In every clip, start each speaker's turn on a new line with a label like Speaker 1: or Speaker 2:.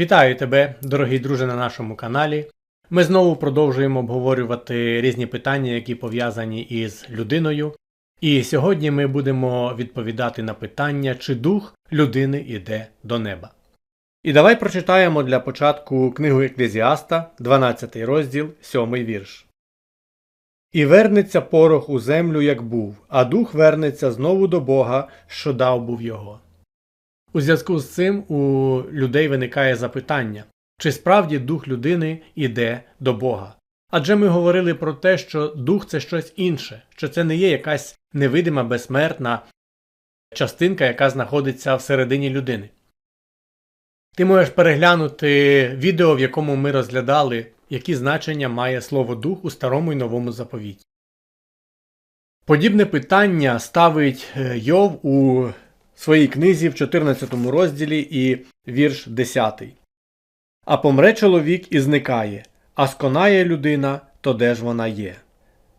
Speaker 1: Вітаю тебе, дорогий друже, на нашому каналі. Ми знову продовжуємо обговорювати різні питання, які пов'язані із людиною. І сьогодні ми будемо відповідати на питання, чи дух людини йде до неба. І давай прочитаємо для початку книгу Еклезіаста, 12 розділ, 7 вірш. І вернеться порох у землю, як був, а дух вернеться знову до Бога, що дав був його. У зв'язку з цим у людей виникає запитання, чи справді дух людини йде до Бога. Адже ми говорили про те, що дух це щось інше, що це не є якась невидима безсмертна частинка, яка знаходиться всередині людини. Ти можеш переглянути відео, в якому ми розглядали, які значення має слово дух у старому і новому заповіті. Подібне питання ставить е, Йов у своїй книзі в 14 розділі і вірш 10. А помре чоловік і зникає, а сконає людина, то де ж вона є.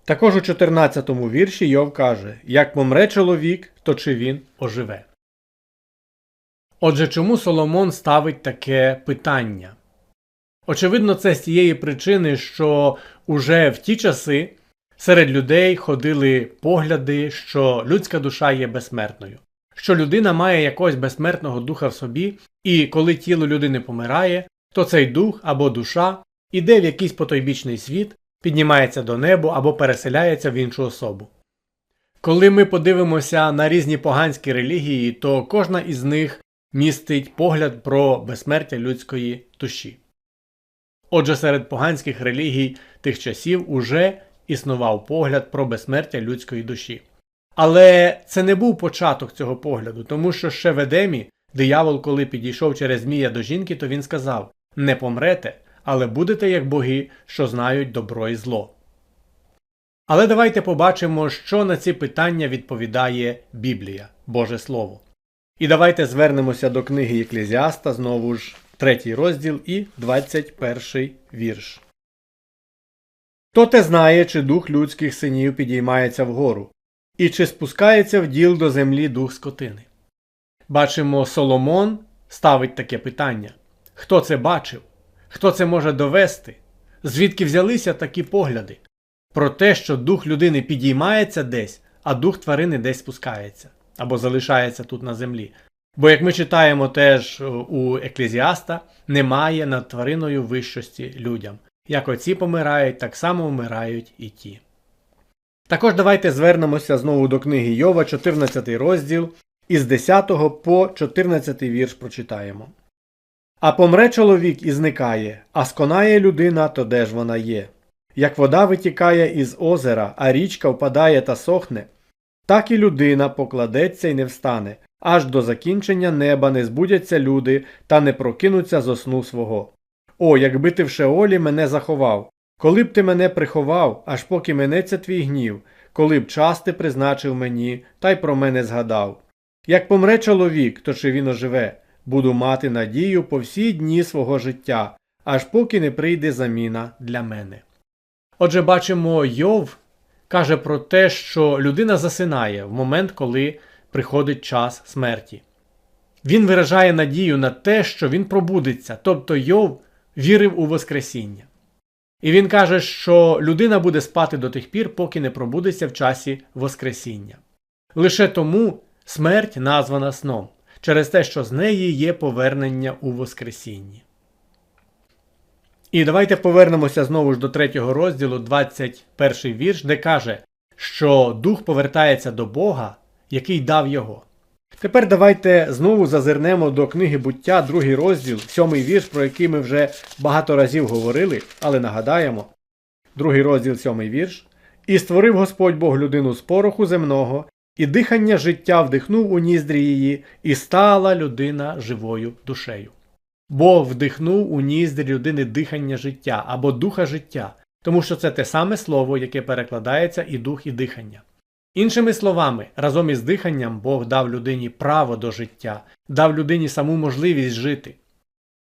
Speaker 1: Також у 14 вірші Йов каже Як помре чоловік, то чи він оживе. Отже, чому Соломон ставить таке питання? Очевидно, це з тієї причини, що уже в ті часи серед людей ходили погляди, що людська душа є безсмертною що людина має якогось безсмертного духа в собі, і коли тіло людини помирає, то цей дух або душа іде в якийсь потойбічний світ, піднімається до небу або переселяється в іншу особу. Коли ми подивимося на різні поганські релігії, то кожна із них містить погляд про безсмертя людської душі. Отже, серед поганських релігій тих часів уже існував погляд про безсмертя людської душі. Але це не був початок цього погляду, тому що ще в Едемі диявол, коли підійшов через Змія до жінки, то він сказав Не помрете, але будете як боги, що знають добро і зло. Але давайте побачимо, що на ці питання відповідає Біблія, Боже Слово. І давайте звернемося до книги Єклезіаста, знову ж, третій розділ і 21 вірш. Хто те знає, чи дух людських синів підіймається вгору, і чи спускається в діл до землі дух скотини? Бачимо, Соломон ставить таке питання хто це бачив? Хто це може довести? Звідки взялися такі погляди? Про те, що дух людини підіймається десь, а дух тварини десь спускається або залишається тут на землі. Бо, як ми читаємо теж у Еклезіаста, немає над твариною вищості людям. Як оці помирають, так само вмирають і ті. Також давайте звернемося знову до книги Йова, 14 розділ, із 10 по 14 вірш прочитаємо. А помре чоловік і зникає, а сконає людина, то де ж вона є. Як вода витікає із озера, а річка впадає та сохне, так і людина покладеться і не встане, аж до закінчення неба не збудяться люди та не прокинуться зо сну свого. О, якби ти в Шеолі мене заховав, коли б ти мене приховав, аж поки минеться твій гнів, коли б час ти призначив мені, та й про мене згадав. Як помре чоловік, то чи він оживе, буду мати надію по всі дні свого життя, аж поки не прийде заміна для мене. Отже, бачимо, Йов каже про те, що людина засинає в момент, коли приходить час смерті. Він виражає надію на те, що він пробудеться, тобто Йов вірив у Воскресіння. І він каже, що людина буде спати до тих пір, поки не пробудеться в часі Воскресіння. Лише тому смерть названа сном, через те, що з неї є повернення у Воскресінні. І давайте повернемося знову ж до третього розділу, 21 вірш, де каже, що дух повертається до Бога, який дав його. Тепер давайте знову зазирнемо до книги буття, другий розділ, сьомий вірш, про який ми вже багато разів говорили, але нагадаємо. Другий розділ, сьомий вірш. І створив Господь Бог людину з пороху земного, і дихання життя вдихнув у ніздрі її, і стала людина живою душею. Бог вдихнув у ніздрі людини дихання життя або духа життя, тому що це те саме слово, яке перекладається і дух, і дихання. Іншими словами, разом із диханням Бог дав людині право до життя, дав людині саму можливість жити.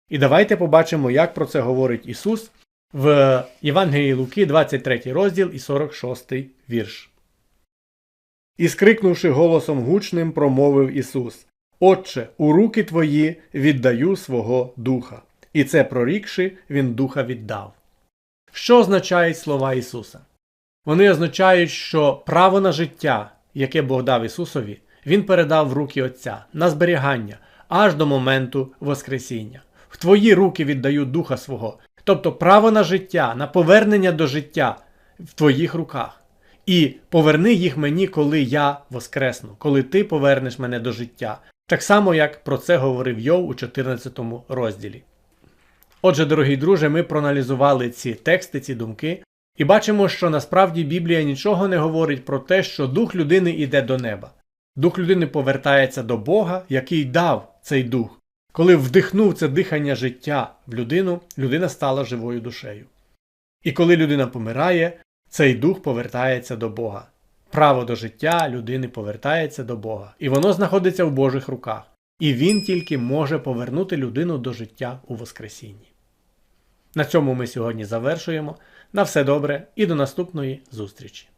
Speaker 1: І давайте побачимо, як про це говорить Ісус в Євангелії Луки, 23 розділ і 46 вірш. І скрикнувши голосом гучним, промовив Ісус Отче, у руки твої віддаю свого духа. і це прорікши, він духа віддав. Що означають слова Ісуса? Вони означають, що право на життя, яке Бог дав Ісусові, Він передав в руки Отця на зберігання аж до моменту Воскресіння. В твої руки віддаю духа свого, тобто право на життя, на повернення до життя в твоїх руках. І поверни їх мені, коли я воскресну, коли ти повернеш мене до життя. Так само, як про це говорив Йов у 14 розділі. Отже, дорогі друже, ми проаналізували ці тексти, ці думки, і бачимо, що насправді Біблія нічого не говорить про те, що дух людини йде до неба. Дух людини повертається до Бога, який дав цей дух. Коли вдихнув це дихання життя в людину, людина стала живою душею. І коли людина помирає, цей дух повертається до Бога. Право до життя людини повертається до Бога, і воно знаходиться в Божих руках. І Він тільки може повернути людину до життя у Воскресінні. На цьому ми сьогодні завершуємо. На все добре і до наступної зустрічі!